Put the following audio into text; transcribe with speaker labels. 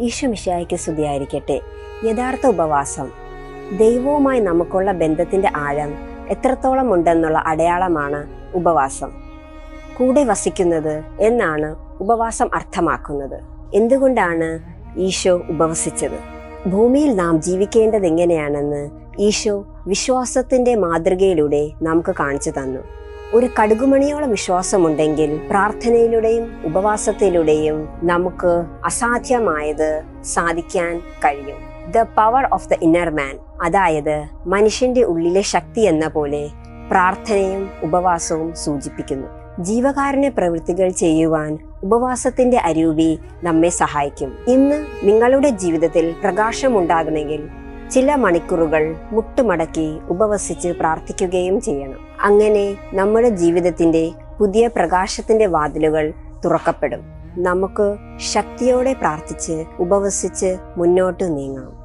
Speaker 1: ഈശ്വമിശായിക്ക് സ്തുതിയായിരിക്കട്ടെ. യഥാർത്ഥ ഉപവാസം. ദൈവവുമായി നമുക്കുള്ള ബന്ധത്തിന്റെ ആഴം എത്രത്തോളം ഉണ്ടെന്നുള്ള അടയാളമാണ് ഉപവാസം. കൂടെ വസിക്കുന്നത് എന്നാണ് ഉപവാസം അർത്ഥമാക്കുന്നത്. എന്തുകൊണ്ടാണ് ഈശോ ഉപവസിച്ചത്? ഭൂമിയിൽ നാം ജീവിക്കേണ്ടത് എങ്ങനെയാണെന്ന് ഈശോ വിശ്വാസത്തിന്റെ മാതൃകയിലൂടെ നമുക്ക് കാണിച്ചു തന്നു. ഒരു കടുകുമണിയോളം വിശ്വാസമുണ്ടെങ്കിൽ പ്രാർത്ഥനയിലൂടെയും ഉപവാസത്തിലൂടെയും നമുക്ക് അസാധ്യമായത് സാധിക്കാൻ കഴിയും. The power of the inner man അതായത് മനുഷ്യന്റെ ഉള്ളിലെ ശക്തി എന്ന പോലെ പ്രാർത്ഥനയും ഉപവാസവും സൂചിപ്പിക്കുന്നു. ജീവകാരുണ്യ പ്രവൃത്തികൾ ചെയ്യുവാൻ ഉപവാസത്തിന്റെ അരൂപി നമ്മെ സഹായിക്കും. ഇന്ന് നിങ്ങളുടെ ജീവിതത്തിൽ പ്രകാശമുണ്ടാകണമെങ്കിൽ ചില മണിക്കൂറുകൾ മുട്ടുമടക്കി ഉപവസിച്ച് പ്രാർത്ഥിക്കുകയും ചെയ്യണം. അങ്ങനെ നമ്മുടെ ജീവിതത്തിന്റെ പുതിയ പ്രകാശത്തിന്റെ വാതിലുകൾ തുറക്കപ്പെടും. നമുക്ക് ശക്തിയോടെ പ്രാർത്ഥിച്ച് ഉപവസിച്ച് മുന്നോട്ട് നീങ്ങാം.